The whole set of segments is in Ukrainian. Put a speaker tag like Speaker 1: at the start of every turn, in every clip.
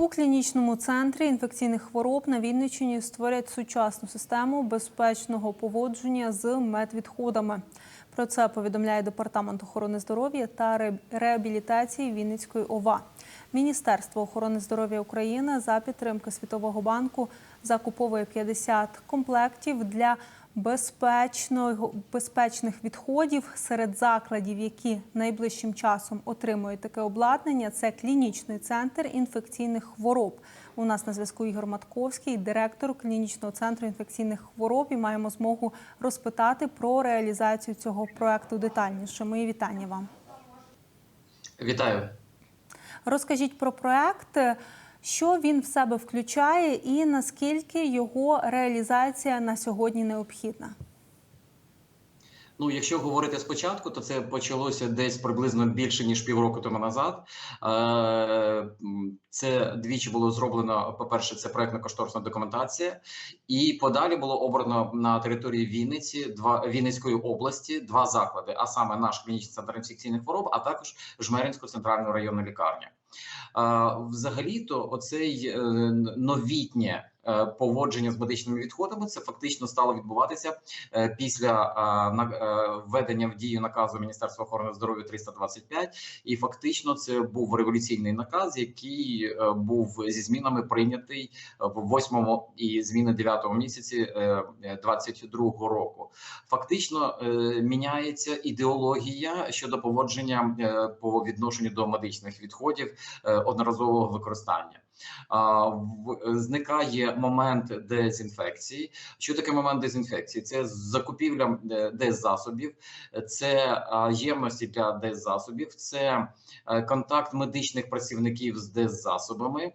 Speaker 1: У клінічному центрі інфекційних хвороб на Вінниччині створять сучасну систему безпечного поводження з медвідходами. Про це повідомляє департамент охорони здоров'я та ре- реабілітації Вінницької ОВА. Міністерство охорони здоров'я України за підтримки Світового банку закуповує 50 комплектів для безпечного безпечних відходів серед закладів, які найближчим часом отримують таке обладнання. Це клінічний центр інфекційних хвороб. У нас на зв'язку Ігор Матковський, директор клінічного центру інфекційних хвороб. І маємо змогу розпитати про реалізацію цього проекту детальніше. Мої вітання вам.
Speaker 2: Вітаю.
Speaker 1: Розкажіть про проект, що він в себе включає, і наскільки його реалізація на сьогодні необхідна.
Speaker 2: Ну, якщо говорити спочатку, то це почалося десь приблизно більше ніж півроку тому назад. Е, Це двічі було зроблено. По-перше, це проектно-кошторисна документація, і подалі було обрано на території Вінниці, два Вінницької області, два заклади, а саме наш клінічний центр інфекційних хвороб, а також Жмеринську центральну районну лікарню. Взагалі-то, оцей е, новітнє поводження з медичними відходами, це фактично стало відбуватися е, після е, е, введення в дію наказу Міністерства охорони здоров'я 325. І фактично це був революційний наказ, який е, був зі змінами прийнятий е, в восьмому і зміни дев'ятому місяці е, е, 22-го року. Фактично е, міняється ідеологія щодо поводження е, по відношенню до медичних відходів е, одноразового використання. Зникає момент дезінфекції. Що таке момент дезінфекції? Це закупівля е, деззасобів, це ємності для деззасобів, це е, контакт медичних працівників з деззасобами,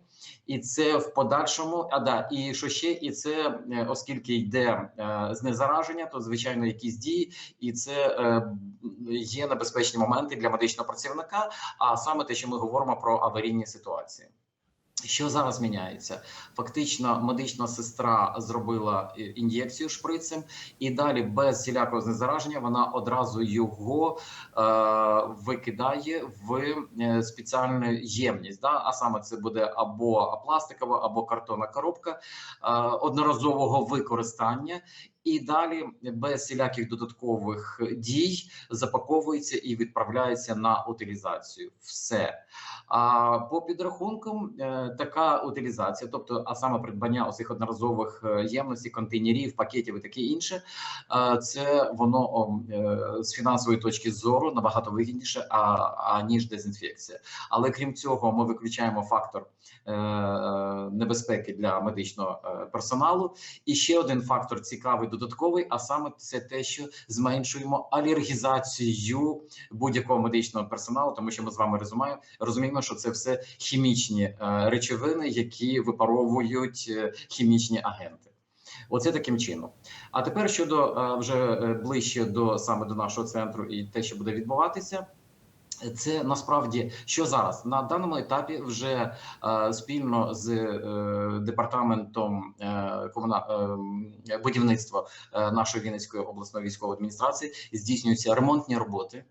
Speaker 2: і це в подальшому. А да, і що ще? І це е, оскільки йде е, знезараження, то звичайно якісь дії, і це е, є небезпечні моменти для медичного працівника. А саме те, що ми говоримо про аварійні ситуації. Що зараз міняється? Фактично, медична сестра зробила е, ін'єкцію шприцем, і далі без всілякого знезараження вона одразу його е, викидає в е, спеціальну ємність. Да? А саме це буде або пластикова, або картонна коробка е, одноразового використання. І далі без всіляких додаткових дій запаковується і відправляється на утилізацію. Все. А по підрахункам, е, така утилізація, тобто, а саме придбання оцих одноразових е, ємностей, контейнерів, пакетів і таке інше, е, це воно з фінансової точки зору набагато вигідніше, аніж дезінфекція. Але крім цього, ми виключаємо фактор небезпеки для медичного персоналу. І ще один фактор цікавий, додатковий, а саме це те, що зменшуємо алергізацію будь-якого медичного персоналу, тому що ми з вами розуміємо, розуміємо, що це все хімічні е, речовини, які випаровують е, хімічні агенти. Оце таким чином. А тепер щодо е, вже ближче до саме до нашого центру і те, що буде відбуватися. Це насправді що зараз на даному етапі вже е, спільно з е, департаментом е, комуна, е, будівництва е, нашої Вінницької обласної військової адміністрації здійснюються ремонтні роботи.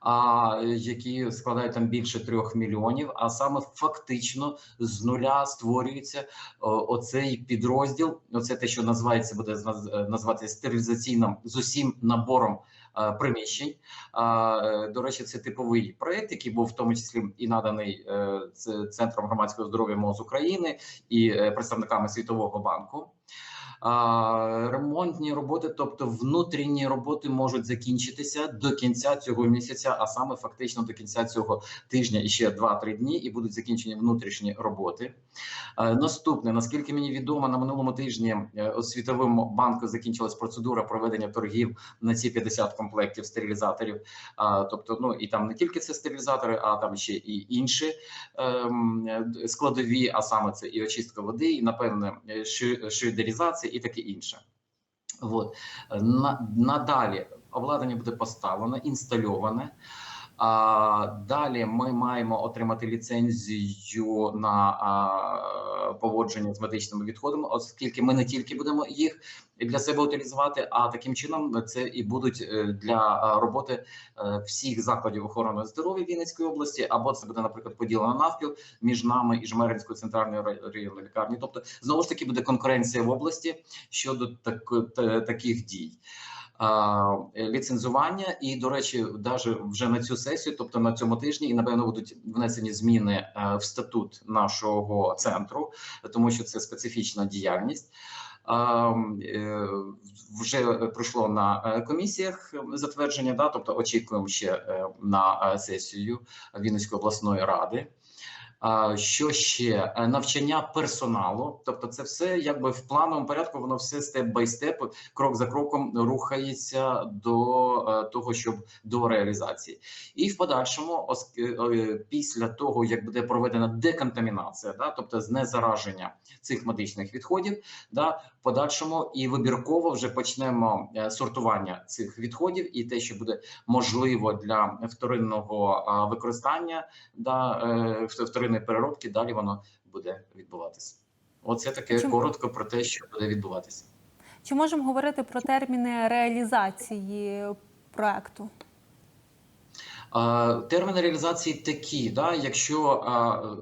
Speaker 2: А які складають там більше трьох мільйонів, а саме фактично з нуля створюється оцей підрозділ. Оце те, що називається, буде наз- називати стерилізаційним з усім набором е, приміщень. До речі, це типовий проект, який був в тому числі і наданий е, центром громадського здоров'я МОЗ України і е, представниками Світового банку. Ремонтні роботи, тобто внутрішні роботи, можуть закінчитися до кінця цього місяця, а саме фактично до кінця цього тижня і ще 2-3 дні, і будуть закінчені внутрішні роботи. Е, Наступне, наскільки мені відомо, на минулому тижні е, у світовому банку закінчилась процедура проведення торгів на ці 50 комплектів стерилізаторів. Тобто, ну і там не тільки це стерилізатори, а там ще і інші ем, складові, а саме це і очистка води, і напевне ши- швидерізація і таке інше. От. На, надалі обладнання буде поставлено, інстальоване. Далі ми маємо отримати ліцензію на поводження з медичними відходами, оскільки ми не тільки будемо їх для себе утилізувати, а таким чином це і будуть е, для роботи е, всіх закладів охорони здоров'я Вінницької області, або це буде, наприклад, поділено навпіл між нами і Жмеринською центральною ра- районною лікарні. Тобто, знову ж таки, буде конкуренція в області щодо так, таких дій. Ліцензування, і до речі, даже вже на цю сесію, тобто на цьому тижні, і напевно будуть внесені зміни е, в статут нашого центру, тому що це специфічна діяльність. Е, Вже пройшло на е, комісіях затвердження, да, тобто очікуємо ще на сесію Вінницької обласної ради. Що ще Е, навчання персоналу? Тобто, це все якби в плановому порядку, воно все степ бай степ, крок за кроком рухається до е, того, щоб до реалізації, і в подальшому, е, після того як буде проведена деконтамінація, да, тобто знезараження цих медичних відходів, да, подальшому і вибірково вже почнемо сортування цих відходів, і те, що буде можливо для вторинного використання, да, е, вторинної переробки, далі воно буде відбуватися. Оце таке
Speaker 1: Чому-
Speaker 2: коротко про те, що буде відбуватися.
Speaker 1: Чи можемо говорити про терміни реалізації проекту?
Speaker 2: Терміни реалізації такі, да, якщо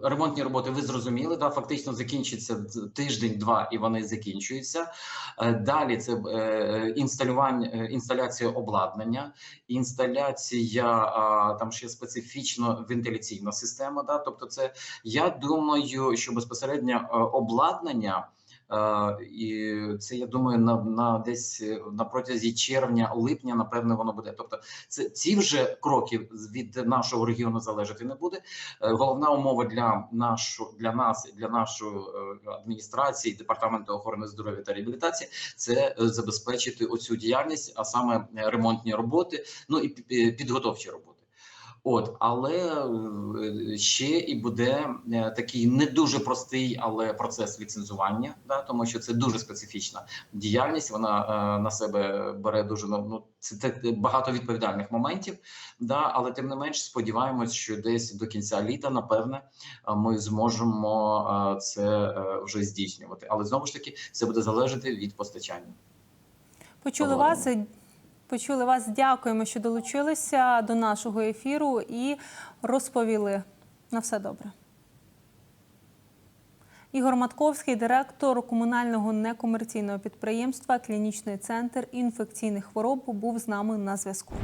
Speaker 2: ремонтні роботи ви зрозуміли, да, фактично закінчиться тиждень-два і вони закінчуються. Е, Далі це е, інсталювання, е, інсталяція обладнання, інсталяція там ще специфічно вентиляційна система. Да, тобто, це я думаю, що безпосередньо обладнання. Е, і це я думаю, на, на десь е, на протязі червня-липня, напевно, воно буде. Тобто, це ці вже кроки від нашого регіону залежати не буде. Е, Головна умова для нашу для нас, для нашої адміністрації, департаменту охорони здоров'я та реабілітації, це забезпечити оцю діяльність, а саме ремонтні роботи, ну і підготовчі роботи. От, але е, ще і буде е, такий не дуже простий, але процес ліцензування, да, тому що це дуже специфічна діяльність. Вона е, на себе бере дуже ну це так багато відповідальних моментів. Да, але тим не менш сподіваємось, що десь до кінця літа, напевне, е, ми зможемо це вже здійснювати. Але знову ж таки, це буде залежати від постачання.
Speaker 1: Почули вас. Почули вас. Дякуємо, що долучилися до нашого ефіру і розповіли. На все добре. Ігор Матковський, директор комунального некомерційного підприємства Клінічний центр інфекційних хвороб, був з нами на зв'язку.